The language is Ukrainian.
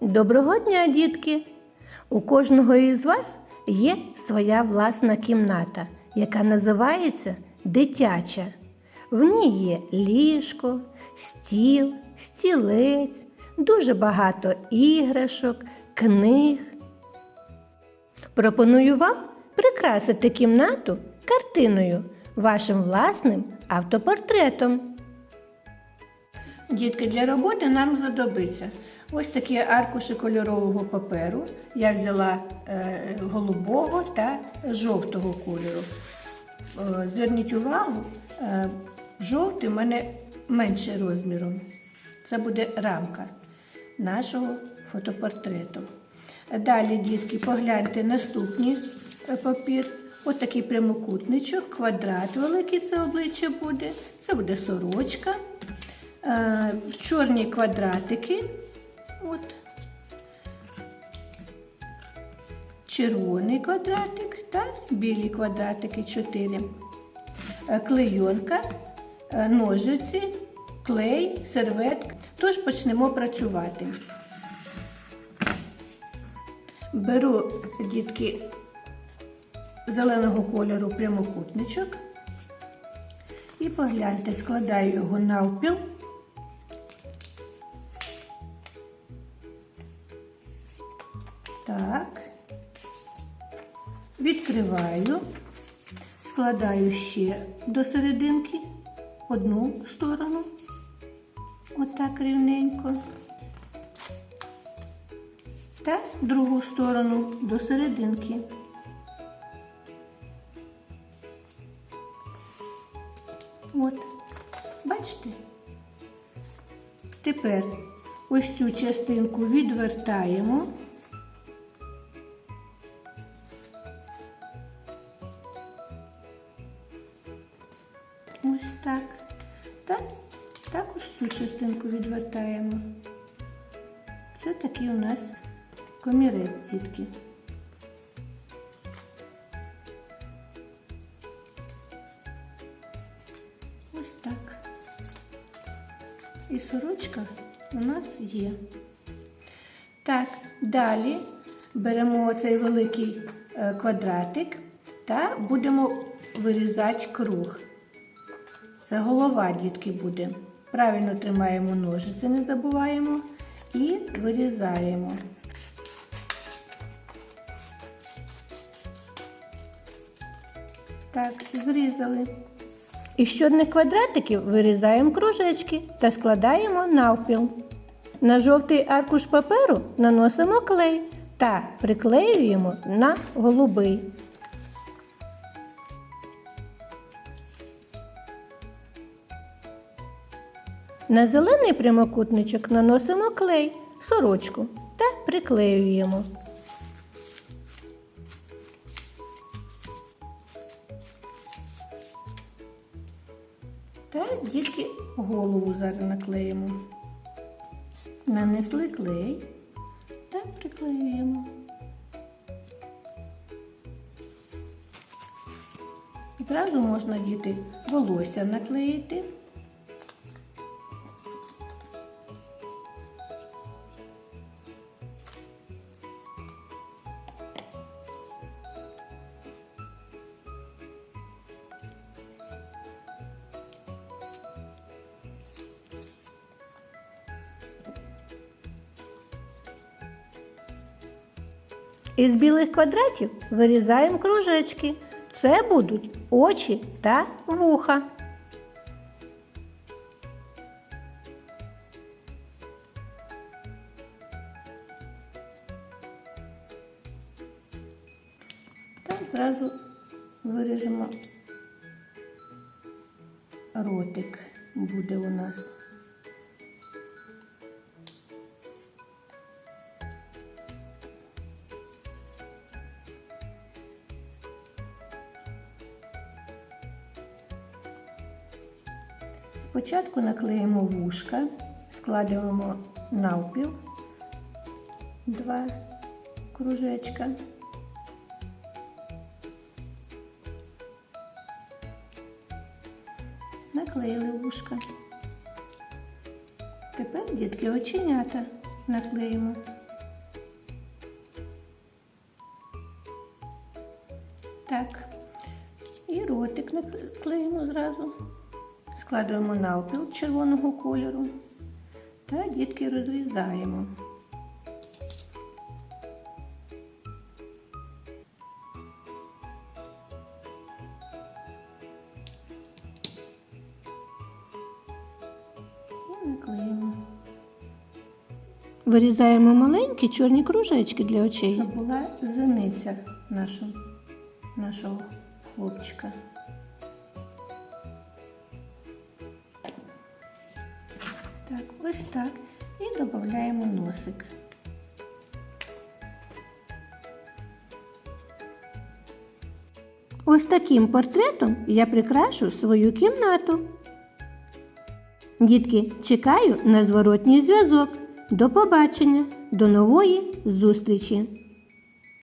Доброго дня, дітки! У кожного із вас є своя власна кімната, яка називається дитяча. В ній є ліжко, стіл, стілець, дуже багато іграшок, книг. Пропоную вам прикрасити кімнату картиною, вашим власним автопортретом. Дітки, для роботи нам знадобиться ось такі аркуші кольорового паперу. Я взяла е, голубого та жовтого кольору. Е, зверніть увагу, е, жовтий у мене менше розміром. Це буде рамка нашого фотопортрету. Далі, дітки, погляньте наступний папір. Ось такий прямокутничок, квадрат великий це обличчя буде. Це буде сорочка. Чорні квадратики. От. Червоний квадратик та білі квадратики 4. Е, Клейонка, е, ножиці, клей, серветка. Тож почнемо працювати. Беру, дітки, зеленого кольору прямокутничок і погляньте, складаю його навпіл. Так, відкриваю, складаю ще до серединки одну сторону, отак рівненько, та другу сторону до серединки. От, бачите? Тепер ось цю частинку відвертаємо. Ось так. Та також цю частинку відвертаємо. Це такий у нас комірець, дітки. Ось так. І сорочка у нас є. Так, далі беремо цей великий е, квадратик та будемо вирізати круг. Це голова, дітки, буде. Правильно тримаємо ножиці, не забуваємо. І вирізаємо. Так, зрізали. Із чорних квадратиків вирізаємо кружечки та складаємо навпіл. На жовтий аркуш паперу наносимо клей та приклеюємо на голубий. На зелений прямокутничок наносимо клей, сорочку та приклеюємо. Та дітки голову зараз наклеїмо. Нанесли клей та приклеюємо. Зразу можна діти волосся наклеїти. Із білих квадратів вирізаємо кружечки. Це будуть очі та вуха. Та одразу виріжемо ротик буде у нас. Спочатку наклеїмо вушка, складемо навпіл два кружечка. Наклеїли вушка. Тепер, дітки, оченята наклеїмо. Так, і ротик наклеїмо зразу складуємо навпіл червоного кольору та дітки розрізаємо. І наклеїмо. Вирізаємо маленькі чорні кружечки для очей. Щоб була зениця нашого, нашого хлопчика. Так, ось так. І додаємо носик. Ось таким портретом я прикрашу свою кімнату. Дітки, чекаю на зворотній зв'язок. До побачення, до нової зустрічі!